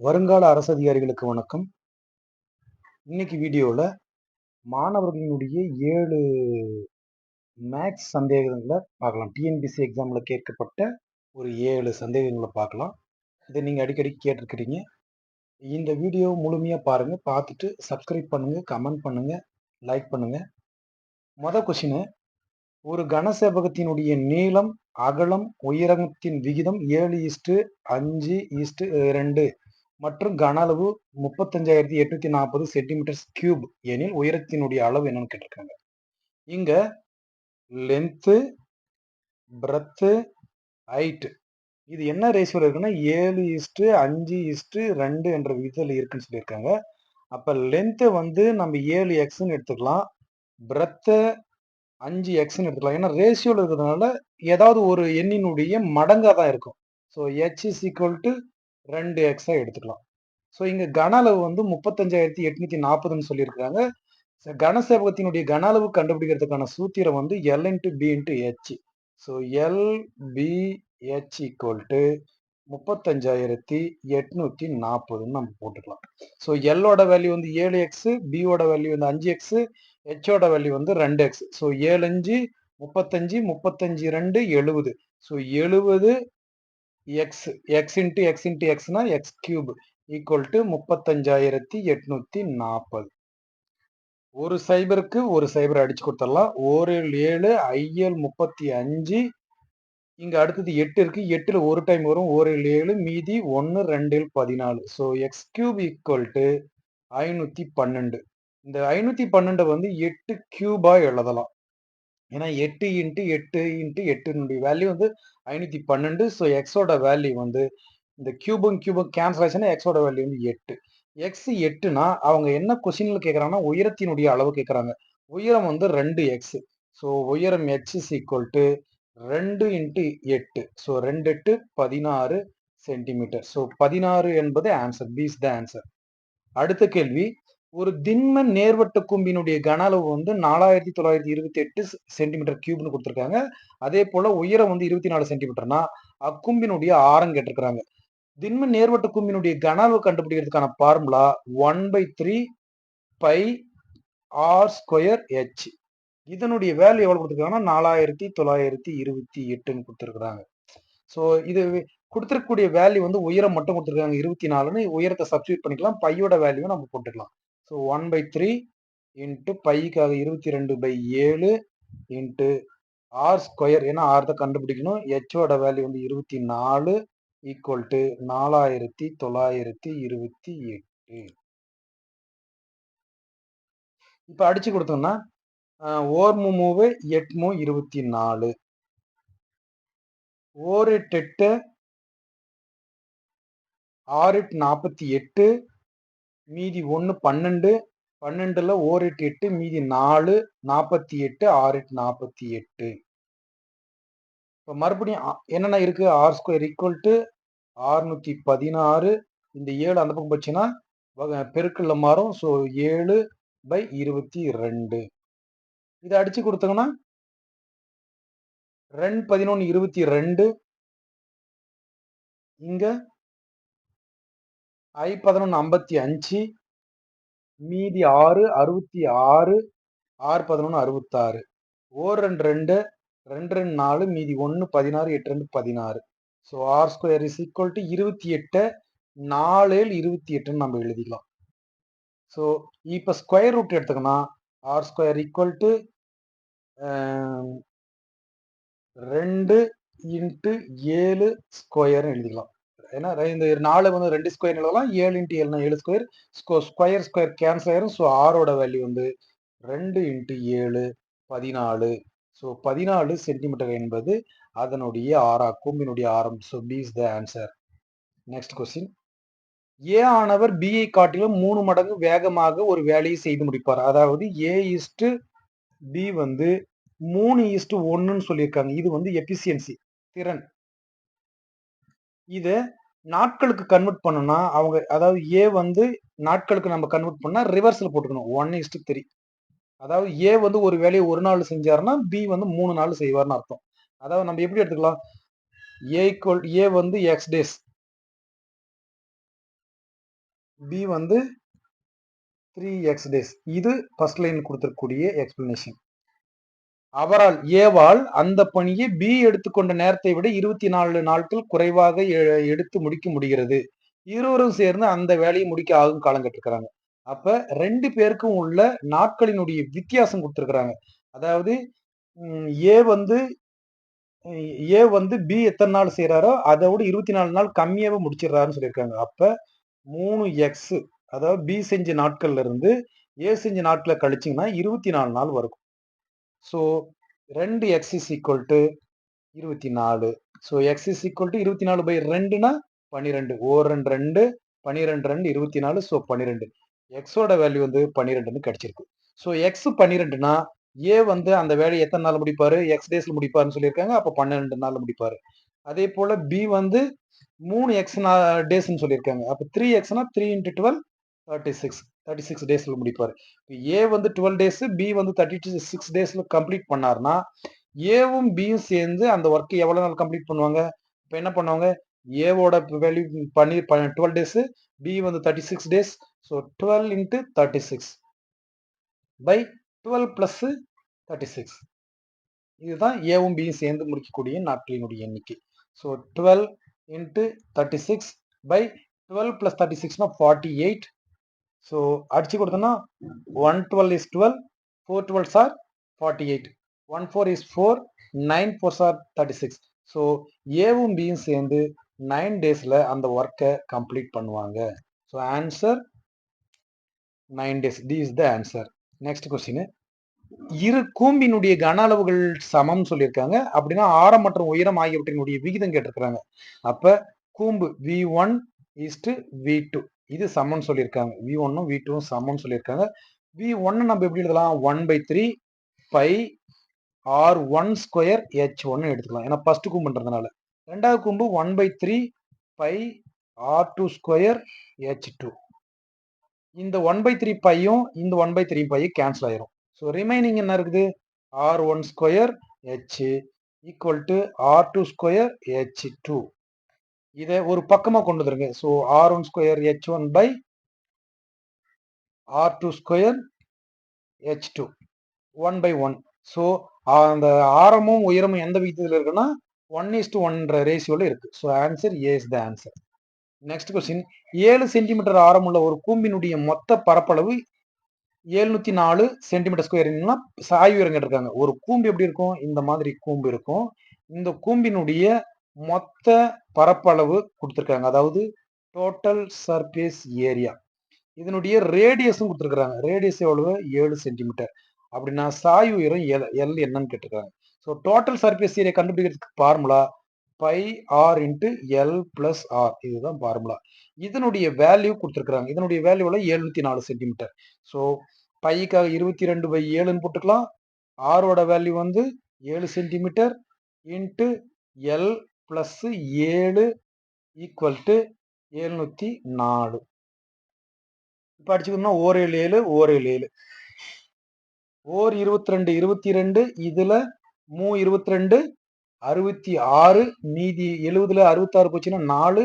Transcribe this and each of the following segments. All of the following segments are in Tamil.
வருங்கால அரசு அதிகாரிகளுக்கு வணக்கம். இன்னைக்கு வீடியோவில் மாணவர்களினுடைய ஏழு மேக்ஸ் சந்தேகங்களை பார்க்கலாம். டிஎன்பிசி எக்ஸாமில் கேட்கப்பட்ட ஒரு ஏழு சந்தேகங்களை பார்க்கலாம். இதை நீங்கள் அடிக்கடி கேட்டிருக்கிறீங்க. இந்த வீடியோ முழுமையாக பாருங்கள் பார்த்துட்டு சப்ஸ்கிரைப் பண்ணுங்கள் கமெண்ட் பண்ணுங்கள் லைக் பண்ணுங்கள் மொதல் கொஷினு ஒரு கனசேபகத்தினுடைய நீளம் அகலம் உயரத்தின் விகிதம் ஏழு ஈஸ்ட்டு அஞ்சு ஈஸ்ட்டு ரெண்டு மற்றும் கன அளவு முப்பத்தஞ்சாயிரத்தி எட்நூத்தி நாற்பது சென்டிமீட்டர்ஸ் கியூப் எனில் உயரத்தினுடைய அளவு என்னன்னு கேட்டிருக்காங்க. இங்க லென்த்து பிரத்து ஹைட்டு இது என்ன ரேஷியோவில் இருக்குன்னா ஏழு இஸ்ட்டு அஞ்சு இஸ்ட்டு ரெண்டு என்ற விதத்தில் இருக்குன்னு சொல்லியிருக்காங்க. அப்போ லென்த்தை வந்து நம்ம ஏழு எக்ஸ்ன்னு எடுத்துக்கலாம் பிரத்தை அஞ்சு எக்ஸ்ன்னு எடுத்துக்கலாம். ஏன்னா ரேஷியோல இருக்கிறதுனால ஏதாவது ஒரு எண்ணினுடைய மடங்காக தான் இருக்கும். So H is equal to ரெண்டு எக்ஸாக எடுத்துக்கலாம். ஸோ இங்கே கன அளவு வந்து முப்பத்தஞ்சாயிரத்தி எட்நூத்தி நாற்பதுன்னு சொல்லியிருக்காங்க. கனசேவகத்தினுடைய கன அளவு கண்டுபிடிக்கிறதுக்கான சூத்திரம் வந்து L into B into H so L B H equal to முப்பத்தஞ்சாயிரத்தி எட்நூத்தி நாற்பதுன்னு நம்ம போட்டுக்கலாம். ஸோ எல்லோட வேல்யூ வந்து ஏழு எக்ஸ் பியோட வேல்யூ வந்து அஞ்சு எக்ஸ் ஹெச்சோட வேல்யூ வந்து ரெண்டு எக்ஸ் ஸோ ஏழு அஞ்சு முப்பத்தஞ்சு முப்பத்தஞ்சு ரெண்டு எழுபது. ஸோ எழுபது X X into X into எக்ஸ்னா X cube equal to முப்பத்தஞ்சாயிரத்தி எட்நூத்தி நாற்பது ஒரு சைபருக்கு ஒரு சைபர் அடிச்சு கொடுத்துடலாம். ஒரு ஏழு ஐஎல் முப்பத்தி அஞ்சு இங்கே அடுத்தது எட்டு இருக்கு. எட்டில் ஒரு டைம் வரும். ஒரு ஏழு மீதி ஒன்று ரெண்டில் பதினாலு. So X cube equal to ஐநூற்றி பன்னெண்டு. இந்த ஐநூற்றி பன்னெண்டு வந்து எட்டு கியூபாக எழுதலாம். ஏன்னா எட்டு இன்ட்டு எட்டு இன்ட்டு எட்டுனுடைய வேல்யூ வந்து ஐநூத்தி பன்னெண்டு. ஸோ எக்ஸோட வேல்யூ வந்து இந்த கியூபும் கியூபும் கேன்சல் ஆச்சுன்னா எக்ஸோட வேல்யூ வந்து எட்டு. எக்ஸ் எட்டுனா அவங்க என்ன கொஸ்டின்ல கேட்குறாங்கன்னா உயரத்தினுடைய அளவு கேட்குறாங்க உயரம் வந்து ரெண்டு எக்ஸ் ஸோ உயரம் எக்ஸ் இஸ் ஈக்குவல் டு ரெண்டு இன்ட்டு எட்டு. ஸோ ரெண்டு எட்டு பதினாறு சென்டிமீட்டர் ஸோ பதினாறு என்பது ஆன்சர் பீஸ் த ஆன்சர் அடுத்த கேள்வி ஒரு திண்ம நேர்வட்ட கும்பினுடைய கன அளவு வந்து நாலாயிரத்தி தொள்ளாயிரத்தி இருபத்தி எட்டு சென்டிமீட்டர் கியூப்னு கொடுத்துருக்காங்க. அதே போல உயரம் வந்து இருபத்தி நாலு சென்டிமீட்டர்னா அக்கும்பினுடைய ஆரம் கேட்டிருக்கிறாங்க. திண்ம நேர்வட்ட கும்பினுடைய கன அளவு கண்டுபிடிக்கிறதுக்கான formula one by three by R square H இதனுடைய வேல்யூ எவ்வளவு கொடுத்துருக்காங்கன்னா நாலாயிரத்தி தொள்ளாயிரத்தி இருபத்தி எட்டுன்னு கொடுத்துருக்குறாங்க. ஸோ இது கொடுத்துருக்கக்கூடிய வேல்யூ வந்து உயரம் மட்டும் கொடுத்துருக்காங்க இருபத்தி நாலுன்னு. உயரத்தை சப்ஸ்டியூட் பண்ணிக்கலாம் பையோட வேல்யூவை நம்ம போட்டுக்கலாம். So one by three into பைக்காக இருபத்தி ரெண்டு பை ஏழு இன்ட்டு ஆர் ஸ்கொயர் ஏன்னா ஆர் தான் கண்டுபிடிக்கணும். ஹெச்சோட வேல்யூ வந்து இருபத்தி நாலு ஈக்குவல் டு நாலாயிரத்தி தொள்ளாயிரத்தி இருபத்தி எட்டு. இப்போ அடிச்சு கொடுத்தோம்னா ஓர்மு மூவு எட்மு இருபத்தி நாலு ஓர் எட்டு எட்டு ஆறு எட்டு நாற்பத்தி எட்டு மீதி ஒன்று பன்னெண்டு பன்னெண்டுல ஓர் எட்டு எட்டு மீதி நாலு நாற்பத்தி எட்டு ஆறு எட்டு நாற்பத்தி எட்டு. இப்போ மறுபடியும் என்னென்ன இருக்கு? ஆர் ஸ்கொயர் ஈக்குவல் டு ஆறுநூத்தி பதினாறு. இந்த ஏழு அந்த பக்கம் போச்சுன்னா பெருக்கல்ல மாறும். ஸோ ஏழு பை இருபத்தி ரெண்டு. இதை அடிச்சு கொடுத்தோங்கன்னா ரெண்டு பதினொன்று இருபத்தி ரெண்டு. இங்கே ஐ பதினொன்று ஐம்பத்தி அஞ்சு மீதி ஆறு அறுபத்தி ஆறு ஆறு பதினொன்று அறுபத்தாறு. ஓர் ரெண்டு ரெண்டு ரெண்டு ரெண்டு நாலு மீதி ஒன்று பதினாறு எட்டு ரெண்டு பதினாறு. So R square is equal to இருபத்தி எட்டு நாலேல் இருபத்தி எட்டுன்னு நம்ம எழுதிக்கலாம். ஸோ இப்போ ஸ்கொயர் ரூட் எடுத்துக்கணும் ஆர் ஸ்கொயர் ஈக்குவல் டு ரெண்டு இன்ட்டு ஏழு ஸ்கொயர்னு எழுதிக்கலாம். ஏன்னா இந்த நாலு வந்து ரெண்டு ஸ்கொயர் எழுதலாம். ஏழு இன்ட்டு ஏழுனா ஏழு ஸ்கொயர் ஸ்கொயர் ஸ்கொயர் கேன்சல் ஆயிரும். ஸோ ஆரோட வேல்யூ வந்து ரெண்டு இன்ட்டு ஏழு பதினாலு. ஸோ பதினாலு சென்டிமீட்டர் என்பது அதனுடைய ஆறா கூம்பினுடைய ஆரம் so B is the answer next question A ஆனவர் பிஐ காட்டிலும் மூணு மடங்கு வேகமாக ஒரு வேலையை செய்து முடிப்பார். அதாவது ஏ இஸ்டு பி வந்து மூணு இஸ்டு ஒன்றுன்னு சொல்லியிருக்காங்க. இது வந்து எஃபிசியன்சி திறன். இதை நாட்களுக்கு கன்வெர்ட் பண்ணணும்னா அவங்க அதாவது ஏ வந்து நாட்களுக்கு நம்ம கன்வெர்ட் பண்ணா ரிவர்ஸில் போட்டுக்கணும். ஒன் இஸ்டு த்ரீ அதாவது ஏ வந்து ஒரு வேலையை ஒரு நாள் செஞ்சாருன்னா பி வந்து மூணு நாள் செய்வார்னு அர்த்தம். அதாவது நம்ம எப்படி எடுத்துக்கலாம்? ஏ ஈக்குவல் ஏ வந்து எக்ஸ் டேஸ் பி வந்து த்ரீ எக்ஸ் டேஸ் இது ஃபர்ஸ்ட் லைன் கொடுத்துருக்கக்கூடிய எக்ஸ்பிளனேஷன் அவரால் ஏவால் அந்த பணியை பி எடுத்துக்கொண்ட நேரத்தை விட இருபத்தி நாலு நாட்கள் குறைவாக எ- எடுத்து முடிக்க முடிகிறது. இருவரும் சேர்ந்து அந்த வேலையை முடிக்க ஆகும் காலம் கட்டிருக்கிறாங்க அப்ப ரெண்டு பேருக்கும் உள்ள நாட்களினுடைய வித்தியாசம் கொடுத்துருக்குறாங்க. அதாவது ஏ வந்து ஏ வந்து பி எத்தனை நாள் செய்யறாரோ அதை விட இருபத்தி நாலு நாள் கம்மியாவே முடிச்சிடுறாருன்னு சொல்லியிருக்காங்க. அப்ப மூணு எக்ஸ் அதாவது பி செஞ்ச நாட்கள்ல இருந்து ஏ செஞ்ச நாட்களை கழிச்சிங்கன்னா இருபத்தி நாலு நாள் வரும். ஸோ ரெண்டு எக்ஸ் இஸ் ஈக்குவல் டு இருபத்தி நாலு. So X is equal to இருபத்தி நாலு பை ரெண்டுனா பன்னிரெண்டு. ஓர் ரெண்டு ரெண்டு பன்னிரெண்டு ரெண்டு இருபத்தி நாலு ஸோ பன்னிரெண்டு. எக்ஸோட வேல்யூ வந்து பன்னிரெண்டுன்னு கிடைச்சிருக்கு. ஸோ எக்ஸ் பன்னிரெண்டுனா ஏ வந்து அந்த வேலையை எத்தனை நாள் முடிப்பாரு? எக்ஸ் டேஸ்ல முடிப்பாருன்னு சொல்லியிருக்காங்க. அப்போ பன்னிரெண்டு நாள் முடிப்பாரு. அதே போல பி வந்து மூணு எக்ஸ் டேஸ்ன்னு சொல்லியிருக்காங்க. அப்போ three எக்ஸ்னா three into twelve thirty six thirty six டேஸில் முடிப்பார். ஏ வந்து டுவெல் டேஸ் பி வந்து தேர்ட்டி சிக்ஸ் டேஸில் கம்ப்ளீட் பண்ணாருன்னா ஏவும் பியும் சேர்ந்து அந்த ஒர்க்கை எவ்வளோ நாள் கம்ப்ளீட் பண்ணுவாங்க? இப்போ என்ன பண்ணுவாங்க? ஏவோட வேல்யூ பண்ணி டுவெல் டேஸு பி வந்து thirty six days so twelve into thirty six by twelve plus thirty six இதுதான் ஏவும் பியும் சேர்ந்து முடிக்கக்கூடிய நாட்களினுடைய எண்ணிக்கை. So twelve into thirty six by twelve plus thirty சிக்ஸ்னா forty eight so அடித்து கொடுத்தோன்னா one twelve is twelve four twelves are forty eight one four is four nine fours are thirty six so ஏவும் பியும் சேர்ந்து நைன் டேஸில் அந்த ஒர்க்கை கம்ப்ளீட் பண்ணுவாங்க. So answer nine days D is the answer next question இரு கூம்பினுடைய கன அளவுகள் சமம் சொல்லியிருக்காங்க. அப்படின்னா ஆரம் மற்றும் உயரம் ஆகியவற்றினுடைய விகிதம் கேட்டிருக்கிறாங்க. அப்ப கூம்பு V one is to V two இது சமம்னு சொல்லியிருக்காங்க. வி ஒன்னும் வி டூவும் சமம்னு சொல்லியிருக்காங்க. வி ஒன்னு நம்ம எப்படி எழுதலாம்? One by three by R one square H ஒன்னு எடுத்துக்கலாம். ஏன்னா ஃபர்ஸ்ட் கும்புன்றதுனால. ரெண்டாவது கும்பு one by three by R two square H two இந்த ஒன் பை த்ரீ பையும் இந்த ஒன் பை த்ரீ பையும் கேன்சல் ஆயிரும். ஸோ ரிமைனிங் என்ன இருக்குது? R one square H equal to R two square H two இதை ஒரு பக்கமா கொண்டு வந்துருங்க so R one square H one by R two square H two one by one so அந்த ஆரமும் உயரமும் எந்த விகிதத்தில் இருக்குன்னா ஒன் இஸ் டு ஒன்ற ரேஷியோல இருக்கு. So answer A is the answer next question ஏழு சென்டிமீட்டர் ஆரமுள்ள ஒரு கூம்பினுடைய மொத்த பரப்பளவு எழுநூத்தி நாலு சென்டிமீட்டர் ஸ்கொயர்னா சாய்வு இறங்கிட்டு இருக்காங்க ஒரு கூம்பு எப்படி இருக்கும்? இந்த மாதிரி கூம்பு இருக்கும். இந்த கூம்பினுடைய மொத்த பரப்பளவு கொடுத்துருக்காங்க. அதாவது டோட்டல் சர்ஃபேஸ் ஏரியா இதனுடைய ரேடியஸும் கொடுத்துருக்குறாங்க. ரேடியஸ் எவ்வளவு? ஏழு சென்டிமீட்டர் அப்படின்னா சாய் உயரம் எல் எல் என்னன்னு கேட்டிருக்காங்க ஸோ டோட்டல் சர்ஃபேஸ் ஏரியா கண்டுபிடிக்கிறதுக்கு formula pi R into L plus R இதுதான் ஃபார்முலா இதனுடைய வேல்யூ கொடுத்துருக்குறாங்க. இதனுடைய வேல்யூவில் எழுநூத்தி நாலு சென்டிமீட்டர் ஸோ பைக்காக இருபத்தி ரெண்டு பை ஏழுன்னு போட்டுக்கலாம். ஆரோட வேல்யூ வந்து ஏழு சென்டிமீட்டர் இன்ட்டு எல் பிளஸ் ஏழு ஈக்குவல் டு எழுநூத்தி நாலு. இப்போ அடிச்சுக்கணும்னா ஓர் ஏழு ஏழு ஓர் ஏழு ஏழு. ஓர் இருபத்தி ரெண்டு இருபத்தி ரெண்டு இதுல மூ இருபத்தி ரெண்டு அறுபத்தி ஆறு மீதி எழுபதுல அறுபத்தாறு போச்சுன்னா நாலு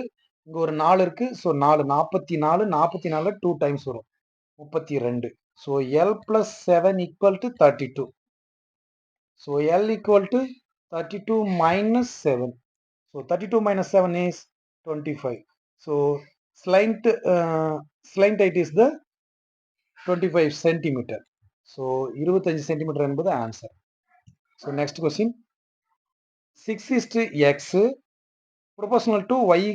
இங்க ஒரு நாலு இருக்கு ஸோ நாலு நாற்பத்தி நாலு நாற்பத்தி நாலு டூ டைம்ஸ் வரும். முப்பத்தி ரெண்டு so L plus seven equal to thirty two so L equal to thirty two minus seven so thirty two minus seven is twenty five so slant slant height is the twenty five centimetre so இருபத்தஞ்சு சென்டிமீட்டர் என்பது answer so next question six is to X proportional to Y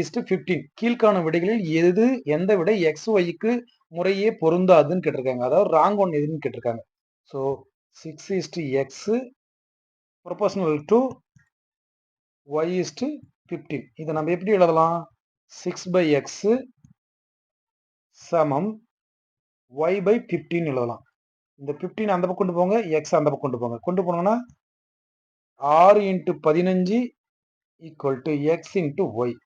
is to fifteen கீழ்காணும் விடைகளில் எது எந்த விடை எக்ஸ் ஒய்க்கு முறையே பொருந்தாதுன்னு கேட்டிருக்காங்க. அதாவது ராங் ஒன் எதுன்னு கேட்டிருக்காங்க. So six is to X proportional to Y is to fifteen இதை நம்ம எப்படி எழுதலாம்? சிக்ஸ் பை எக்ஸு சமம் ஒய் பை ஃபிஃப்டின் எழுதலாம். இந்த ஃபிஃப்டீன் அந்த பக்கம் கொண்டு போங்க எக்ஸ் அந்த பக்கம் கொண்டு போங்க. கொண்டு போனோம்னா ஆறு இன்ட்டு பதினஞ்சு equal to X into Y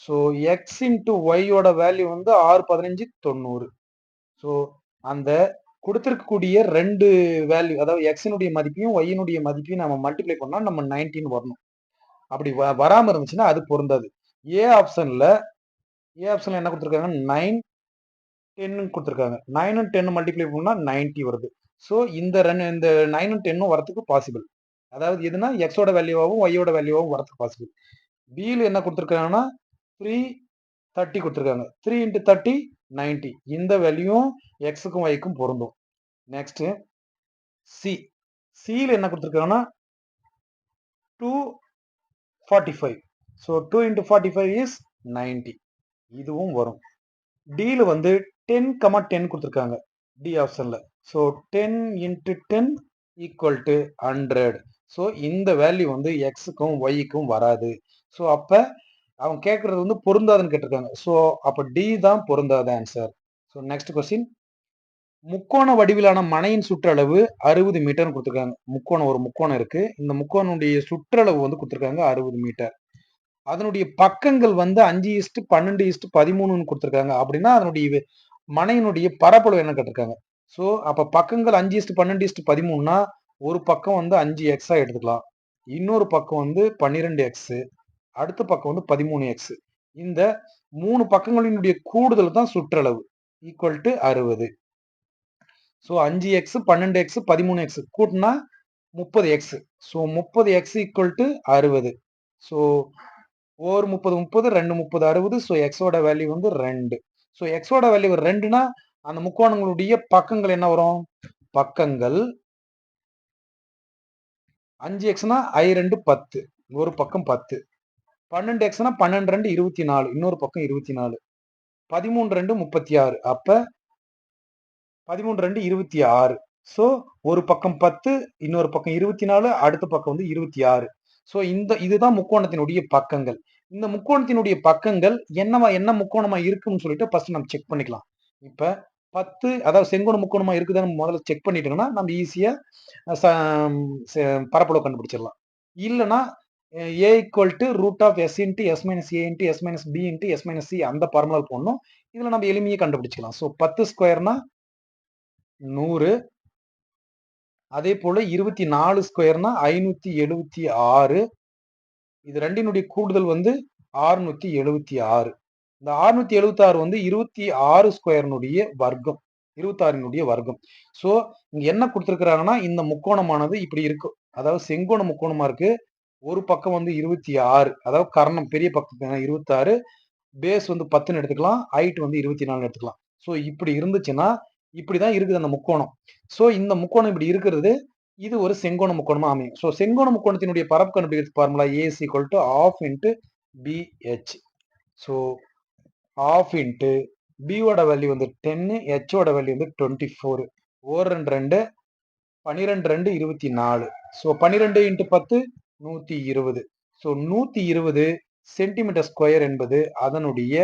so X into ஒய்யோட வேல்யூ வந்து ஆறு பதினஞ்சு தொண்ணூறு. ஸோ அந்த கொடுத்துருக்கக்கூடிய ரெண்டு வேல்யூ அதாவது எக்ஸினுடைய மதிப்பையும் ஒய்யினுடைய மதிப்பையும் நம்ம மல்டிப்ளை பண்ணால் நம்ம நைன்டீன் வரணும். அப்படி வ வராமல் இருந்துச்சுன்னா அது பொருந்தாது. ஏ ஆப்ஷனில் ஏ ஆப்ஷனில் என்ன கொடுத்துருக்காங்க? நைன் டென்னு கொடுத்துருக்காங்க. நைனும் டென்னு மல்டிப்ளை பண்ணால் நைன்ட்டி வருது. ஸோ இந்த ரெண்டு இந்த நைனும் டென்னும் வரத்துக்கு பாசிபிள் அதாவது எதுனா எக்ஸோட வேல்யூவாகவும் ஒய்யோட வேல்யூவாகவும் வரத்துக்கு பாசிபிள் பியில் என்ன கொடுத்துருக்காங்கன்னா த்ரீ தேர்ட்டி கொடுத்துருக்காங்க. த்ரீ இன்ட்டு தேர்ட்டி நைன்ட்டி இந்த வேல்யூவும் எக்ஸுக்கும் ஒய்க்கும் பொருந்தும். நெக்ஸ்ட்டு சி சியில் என்ன கொடுத்துருக்காங்கன்னா two forty five so two into forty five is ninety இதுவும் வரும். டியில் வந்து டென் கமா டென் கொடுத்துருக்காங்க. டி ஆப்ஷனில் so ten into ten equal to hundred so இந்த வேல்யூ வந்து எக்ஸுக்கும் ஒய்க்கும் வராது. ஸோ அப்போ அவங்க கேட்குறது வந்து பொருந்தாதுன்னு கேட்டிருக்காங்க. ஸோ அப்போ டி தான் பொருந்தாத ஆன்சர் ஸோ நெக்ஸ்ட் கொஸ்டின் முக்கோண வடிவிலான மனையின் சுற்றளவு அறுபது மீட்டர்னு கொடுத்துருக்காங்க. முக்கோணம் ஒரு முக்கோணம் இருக்கு. இந்த முக்கோணனுடைய சுற்றளவு வந்து கொடுத்துருக்காங்க அறுபது மீட்டர் அதனுடைய பக்கங்கள் வந்து அஞ்சு இஸ்ட்டு பன்னெண்டு இஸ்ட்டு பதிமூணுன்னு கொடுத்துருக்காங்க. அப்படின்னா அதனுடைய மனையினுடைய பரப்பளவு என்ன கேட்டிருக்காங்க. ஸோ அப்போ பக்கங்கள் அஞ்சு இஸ்ட்டு பன்னெண்டு இஸ்ட்டு பதிமூணுனா ஒரு பக்கம் வந்து அஞ்சு எக்ஸா எடுத்துக்கலாம். இன்னொரு பக்கம் வந்து பன்னிரெண்டு எக்ஸு அடுத்த பக்கம் வந்து பதிமூணு எக்ஸு இந்த மூணு பக்கங்களினுடைய கூடுதல் தான் சுற்றளவு ஈக்குவல் டு அறுபது. ஸோ அஞ்சு எக்ஸ் பன்னெண்டு எக்ஸ் பதிமூணு எக்ஸ் கூட்டினா முப்பது எக்ஸ் ஸோ முப்பது எக்ஸ் ஈக்குவல் டு அறுபது. ஸோ ஒரு முப்பது முப்பது ரெண்டு முப்பது அறுபது. ஸோ எக்ஸோட வேல்யூ வந்து ரெண்டு. ஸோ எக்ஸோட வேல்யூ ரெண்டுனா அந்த முக்கோணங்களுடைய பக்கங்கள் என்ன வரும்? பக்கங்கள். அஞ்சு எக்ஸ்னா ஐ ரெண்டு பத்து. ஒரு பக்கம் பத்து. பன்னெண்டு எக்ஸ்னா பன்னெண்டு ரெண்டு இருபத்தி நாலு. இன்னொரு பக்கம் இருபத்தி நாலு. பதிமூணு ரெண்டு முப்பத்தி ஆறு. அப்போ பதிமூணு ரெண்டு இருபத்தி ஆறு. ஸோ ஒரு பக்கம் பத்து இன்னொரு பக்கம் இருபத்தி நாலு அடுத்த பக்கம் வந்து இருபத்தி ஆறு. ஸோ இந்த இதுதான் முக்கோணத்தினுடைய பக்கங்கள். இந்த முக்கோணத்தினுடைய பக்கங்கள் என்னவா என்ன முக்கோணமா இருக்குன்னு சொல்லிட்டு ஃபர்ஸ்ட் நம்ம செக் பண்ணிக்கலாம். இப்ப பத்து அதாவது செங்கோண முக்கோணமா இருக்குதுன்னு முதல்ல செக் பண்ணிட்டோம்னா நம்ம ஈஸியா பரப்பளவு கண்டுபிடிச்சிடலாம். இல்லைன்னா A equal to root of S into S minus A into S minus B into S minus C அந்த ஃபார்முலா போடணும். இதில் நம்ம எளிமையை கண்டுபிடிச்சிக்கலாம். ஸோ பத்து ஸ்கொயர்னா நூறு. அதே போல இருபத்தி நாலு ஸ்கொயர்னா ஐநூத்தி எழுபத்தி ஆறு. இது ரெண்டினுடைய கூடுதல் வந்து ஆறுநூத்தி எழுபத்தி ஆறு. இந்த ஆறுநூத்தி எழுபத்தி ஆறு வந்து இருபத்தி ஆறு ஸ்கொயர்னுடைய வர்க்கம். இருபத்தாறினுடைய வர்க்கம். ஸோ இங்க என்ன கொடுத்துருக்குறாங்கன்னா இந்த முக்கோணமானது இப்படி இருக்கும் அதாவது செங்கோண முக்கோணமா இருக்கு. ஒரு பக்கம் வந்து இருபத்தி ஆறு. அதாவது கரணம் பெரிய பக்கத்து இருபத்தாறு. பேஸ் வந்து பத்துன்னு எடுத்துக்கலாம். ஹைட் வந்து இருபத்தி நாலு எடுத்துக்கலாம். ஸோ இப்படி இருந்துச்சுன்னா இப்படிதான் இருக்குது அந்த முக்கோணம். ஸோ இந்த முக்கோணம் இப்படி இருக்கிறது இது ஒரு செங்கோண முக்கோணமா அமையும். ஸோ செங்கோண முக்கோணத்தினுடைய பரப்பு கண்டுபிடிக்கிறது formula A equal to half into BH so half into பியோட வேல்யூ வந்து டென்னு ஹெச்சோட வேல்யூ வந்து டுவெண்ட்டி ஃபோர் ஓர் ரெண்டு ரெண்டு பன்னிரெண்டு ரெண்டு இருபத்தி நாலு. ஸோ பன்னிரெண்டு இன்ட்டு பத்து நூற்றி இருபது. ஸோ நூற்றி இருபது சென்டிமீட்டர் ஸ்கொயர் என்பது அதனுடைய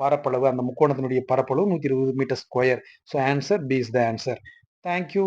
பரப்பளவு அந்த முக்கோணத்தினுடைய பரப்பளவு நூற்றி இருபது metre square so answer B is the answer thank you